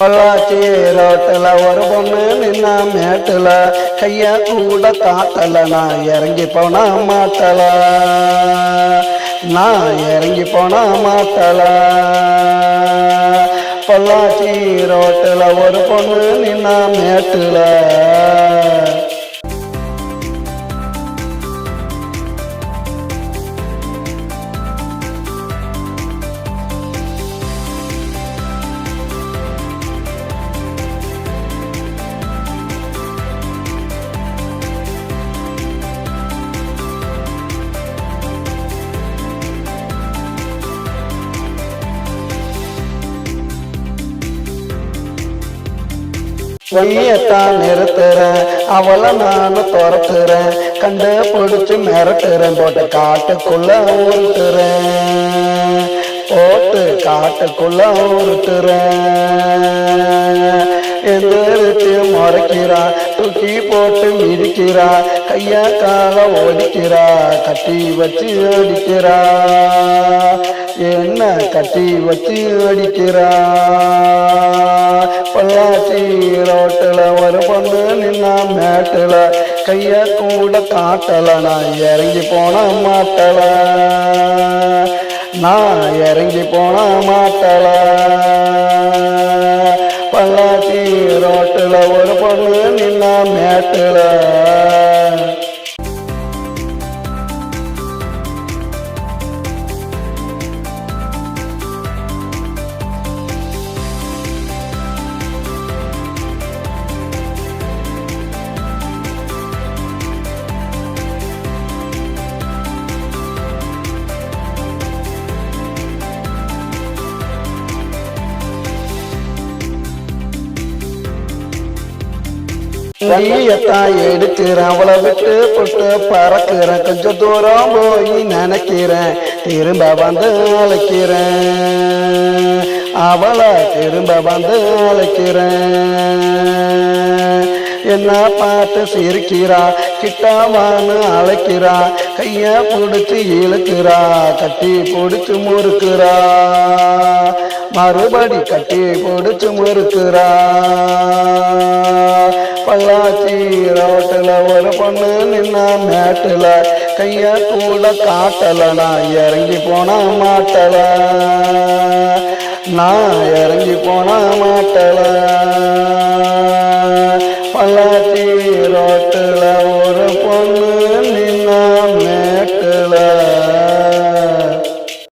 பொள்ளாச்சி ரோட்டில் ஒரு பொண்ணு நின்னா மேட்டில் கைய கூட காட்டல நான் இறங்கி போனா மாட்டல. நான் இறங்கி போனா மாட்டல. பொள்ளாச்சி ரோட்டில் ஒரு பொண்ணு நின்னா மேட்டில். பொய்யத்தான் நிறுத்துறேன் அவளை நான் துரத்துறேன். கண்டு பிடிச்சு மிரட்டுறேன் போட்டு காட்டுக்குள்ள ஊருத்துறேன் போட்டு காட்டுக்குள்ள ஊருத்துறேன் எந்திரிச்சு முறைக்கிறா தூக்கி போட்டு மிதிக்கிறா கைய கால ஒடிக்கிறா கட்டி வச்சு அடிக்கிறா. என்ன கட்டி வச்சு அடிக்கிறா? பொள்ளாச்சி ரோட்டில் ஒரு பொண்ணு நின்னா மேட்டில் கைய கூட காட்டல. நான் இறங்கி போன மாட்டல. நான் இறங்கி போன மாட்டல. பொள்ளாச்சி ரோட்டில் ஒரு பொண்ணு நின்னா மேட்டில் கையத்தான் எடுக்கிறேன். அவளை விட்டு போட்டு பறக்கிறேன். கொஞ்சம் தூரம் போய் நினைக்கிறேன். திரும்ப வந்து அழைக்கிறேன். அவளை திரும்ப வந்து அழைக்கிறேன். என்ன பார்த்து சிரிக்கிறா? கிட்டாவான்னு அழைக்கிறா. கைய பிடிச்சி இழுக்கிறா. கட்டி பிடிச்சி முறுக்குறா. மறுபடி கட்டி பிடிச்சி முறுக்குறா. பண்ணு நின்ன மேட்டில் கைய கூட காட்டல நான் இறங்கி போனா மாட்டல. நான் இறங்கி போனா மாட்டல. பல்லாச்சி ரோட்டில்